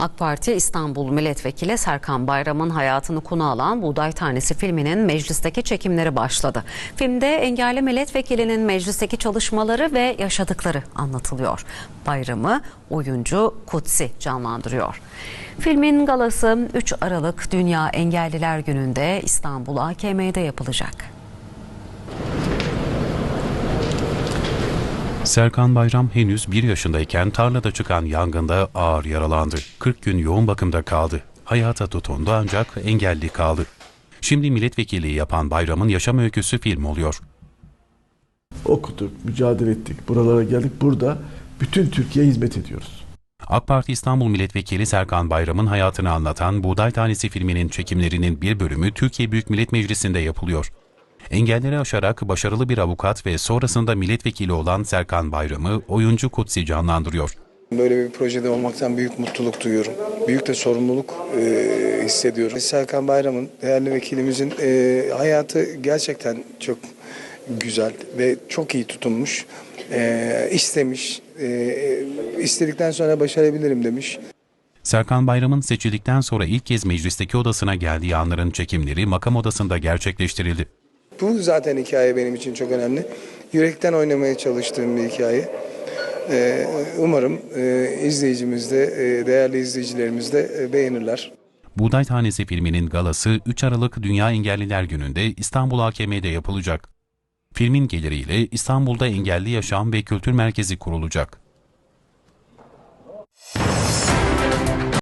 AK Parti İstanbul Milletvekili Serkan Bayram'ın hayatını konu alan Buğday Tanesi filminin meclisteki çekimleri başladı. Filmde engelli milletvekilinin meclisteki çalışmaları ve yaşadıkları anlatılıyor. Bayram'ı oyuncu Kutsi canlandırıyor. Filmin galası 3 Aralık Dünya Engelliler Günü'nde İstanbul AKM'de yapılacak. Serkan Bayram henüz bir yaşındayken tarlada çıkan yangında ağır yaralandı. 40 gün yoğun bakımda kaldı. Hayata tutundu ancak engelli kaldı. Şimdi milletvekilliği yapan Bayram'ın yaşam öyküsü film oluyor. okuduk, mücadele ettik, buralara geldik. Burada bütün Türkiye'ye hizmet ediyoruz. AK Parti İstanbul Milletvekili Serkan Bayram'ın hayatını anlatan Buğday Tanesi filminin çekimlerinin bir bölümü Türkiye Büyük Millet Meclisi'nde yapılıyor. Engelleri aşarak başarılı bir avukat ve sonrasında milletvekili olan Serkan Bayram'ı oyuncu Kutsi canlandırıyor. Böyle bir projede olmaktan büyük mutluluk duyuyorum. Büyük de sorumluluk e, hissediyorum. Serkan Bayram'ın, değerli vekilimizin e, hayatı gerçekten çok güzel ve çok iyi tutunmuş. E, istemiş, e, istedikten sonra başarabilirim demiş. Serkan Bayram'ın seçildikten sonra ilk kez meclisteki odasına geldiği anların çekimleri makam odasında gerçekleştirildi. Bu zaten hikaye benim için çok önemli. Yürekten oynamaya çalıştığım bir hikaye. E, umarım e, izleyicimiz de, e, değerli izleyicilerimiz de e, beğenirler. Buğday Tanesi filminin galası 3 Aralık Dünya Engelliler Günü'nde İstanbul AKM'de yapılacak. Filmin geliriyle İstanbul'da Engelli Yaşam ve Kültür Merkezi kurulacak.